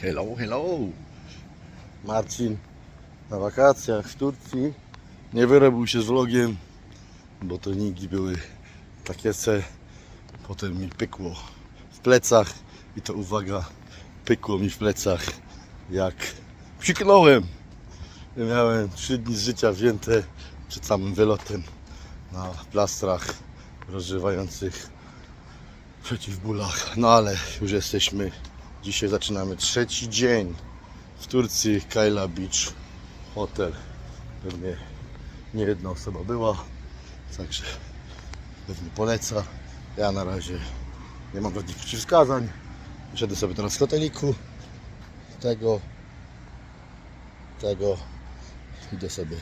Hello, hello. Marcin na wakacjach w Turcji. Nie wyrobił się z vlogiem, bo treningi były takie se. Potem mi pykło w plecach i to uwaga, pykło mi w plecach jak psiknąłem. Miałem 3 dni życia wzięte przed samym wylotem na plastrach rozżywających przeciw bólach. No ale już jesteśmy. Dzisiaj zaczynamy trzeci dzień w Turcji, Kayla Beach Hotel. Pewnie nie jedna osoba była, także pewnie poleca. Ja na razie nie mam żadnych przeciwwskazań. Siedzę sobie teraz w hoteliku. Tego, tego. Idę sobie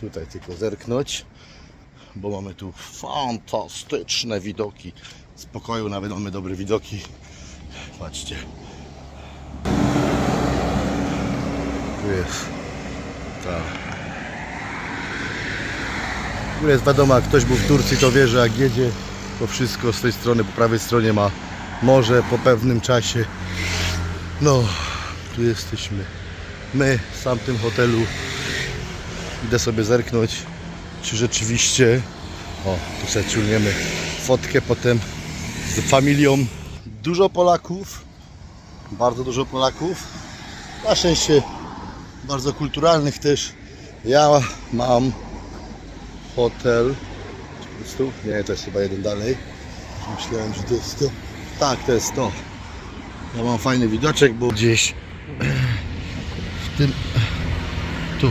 tutaj tylko zerknąć, bo mamy tu fantastyczne widoki. Z pokoju nawet mamy dobre widoki. Patrzcie. Tu jest ta. Tu jest wiadomo, jak ktoś był w Turcji, to wie, że jak jedzie, to wszystko z tej strony, po prawej stronie ma morze po pewnym czasie. No, tu jesteśmy. My w tamtym hotelu. Idę sobie zerknąć, czy rzeczywiście. O, tu sobie ciągniemy fotkę potem z familią. Dużo Polaków, bardzo dużo Polaków. Na szczęście bardzo kulturalnych też. Ja mam hotel. Tu? Nie, to jest chyba jeden dalej. Myślałem, że to jest to. Tak, to jest to. Ja mam fajny widoczek, bo gdzieś w tym tu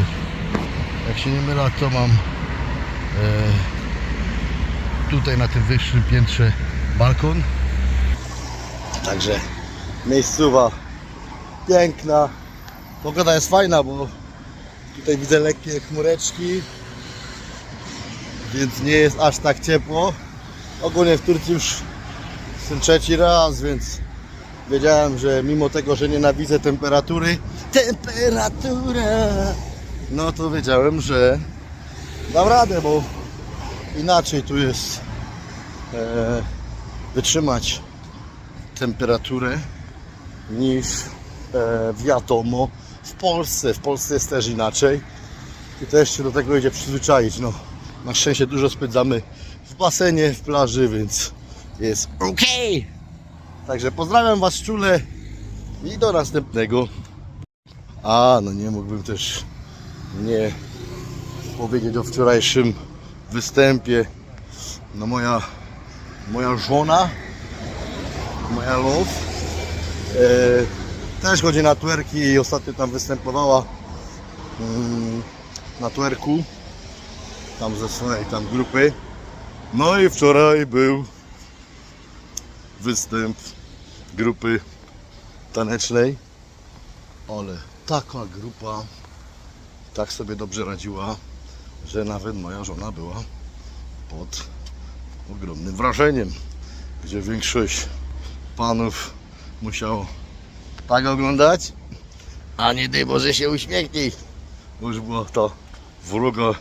jak się nie mylę to mam tutaj na tym wyższym piętrze balkon. Także miejscowa piękna. Pogoda jest fajna, bo tutaj widzę lekkie chmureczki więc nie jest aż tak ciepło. Ogólnie w Turcji już jestem trzeci raz, więc wiedziałem, że mimo tego, że nienawidzę temperatury temperatura no to wiedziałem, że dam radę, bo inaczej tu jest e, wytrzymać temperaturę niż e, wiadomo w Polsce. W Polsce jest też inaczej i też się do tego idzie przyzwyczaić. No, na szczęście dużo spędzamy w basenie, w plaży, więc jest ok. Także pozdrawiam Was czule i do następnego. A, no nie mógłbym też nie powiedzieć o wczorajszym występie. No moja, moja żona, moja love, e, też chodzi na twerki i ostatnio tam występowała mm, na twerku, tam ze swojej tam grupy. No i wczoraj był występ grupy tanecznej, ale taka grupa tak sobie dobrze radziła, że nawet moja żona była pod ogromnym wrażeniem, gdzie większość panów musiał tak oglądać, a nie daj Boże się uśmiechnij. Już było to wroga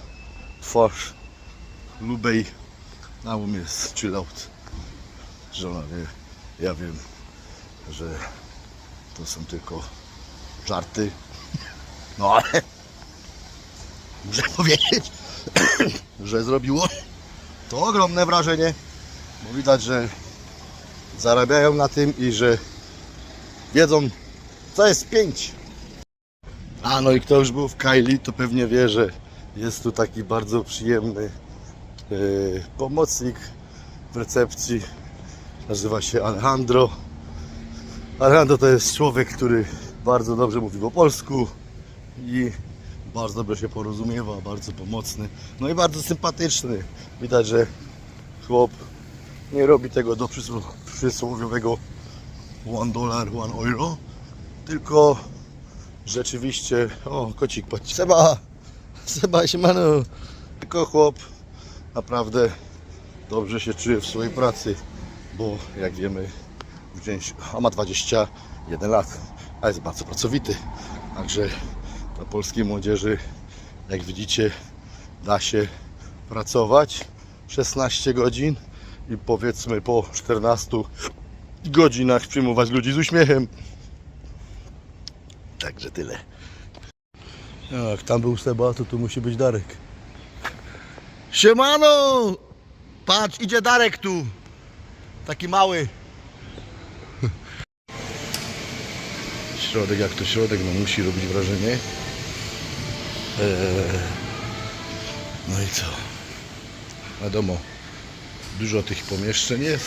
twarz lubej, a u mnie jest chill out. Żona wie, ja wiem, że to są tylko żarty, no ale muszę powiedzieć, że zrobiło to ogromne wrażenie, bo widać, że zarabiają na tym i że wiedzą, co jest pięć. A no i kto już był w Kylie, to pewnie wie, że jest tu taki bardzo przyjemny yy, pomocnik w recepcji. Nazywa się Alejandro. Alejandro to jest człowiek, który bardzo dobrze mówi po polsku i bardzo dobrze się porozumiewa, bardzo pomocny, no i bardzo sympatyczny. Widać, że chłop nie robi tego do przysł- przysłowiowego one dollar, one euro, tylko rzeczywiście, o kocik, patrz, Seba, Seba, siemano, tylko chłop naprawdę dobrze się czuje w swojej pracy, bo jak wiemy, a ma 21 lat, a jest bardzo pracowity, także dla polskiej młodzieży, jak widzicie, da się pracować, 16 godzin i powiedzmy po 14 godzinach przyjmować ludzi z uśmiechem. Także tyle. Jak tam był Seba, to tu musi być Darek. Siemano! Patrz, idzie Darek tu. Taki mały. Środek jak to środek, no musi robić wrażenie. Eee, no i co? Wiadomo, dużo tych pomieszczeń jest.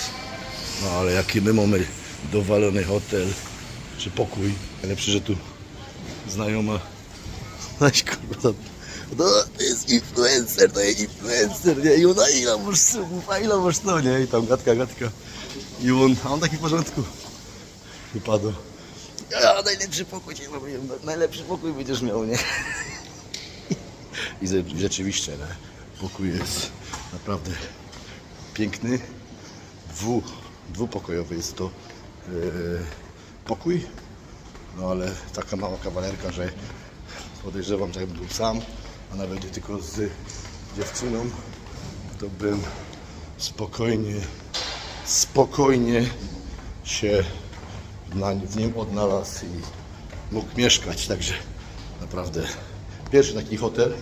No ale jaki my mamy dowalony hotel czy pokój. Najlepsze, że tu znajoma. Weź kurwa, to, to jest influencer, to jest influencer, nie? I ona ile masz subów, a ile masz to, nie? I tam gadka, gadka. I on, a on taki w porządku. Wypadł. A najlepszy pokój ci zrobiłem, najlepszy pokój będziesz miał, nie? I ze- rzeczywiście, nie? pokój jest naprawdę piękny. Dwu, dwupokojowy jest to e, pokój. No ale taka mała kawalerka, że podejrzewam, że jakbym był sam, a nawet nie tylko z dziewczyną, to bym spokojnie, spokojnie się na, w nim odnalazł i mógł mieszkać. Także naprawdę pierwszy taki hotel,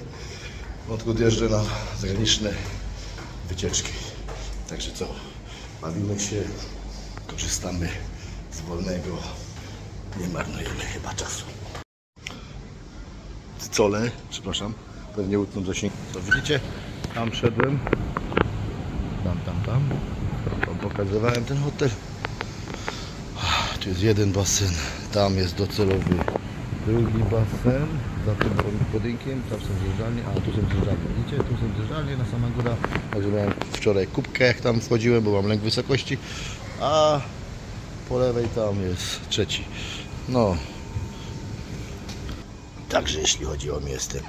odkąd jeżdżę na zagraniczne wycieczki. Także co, bawimy się, korzystamy z wolnego, nie marnujemy chyba czasu. Cole, przepraszam, pewnie utną zasięg. To widzicie, tam szedłem, tam, tam, tam, tam pokazywałem ten hotel. Tu jest jeden basen, tam jest docelowy drugi basen, za tym budynkiem, tam są zjeżdżalnie, a tu są zjeżdżalnie, widzicie, tu są zjeżdżalnie na sama góra, także miałem wczoraj kubkę jak tam wchodziłem, bo mam lęk wysokości, a po lewej tam jest trzeci, no. Także jeśli chodzi o mnie jestem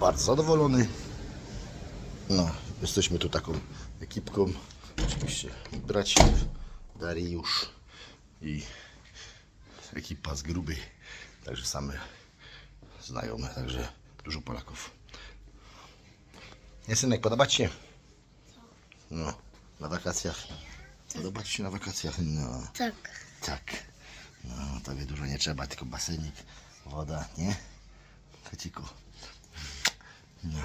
bardzo zadowolony, no, jesteśmy tu taką ekipką, oczywiście braci Dariusz i ekipa z gruby, także same znajome, także dużo Polaków. Nie synek, podoba Ci się? No, na wakacjach. Podoba Ci się na wakacjach? No, Tak. tak. No, tobie dużo nie trzeba, tylko basenik, woda, nie? Kociku. No.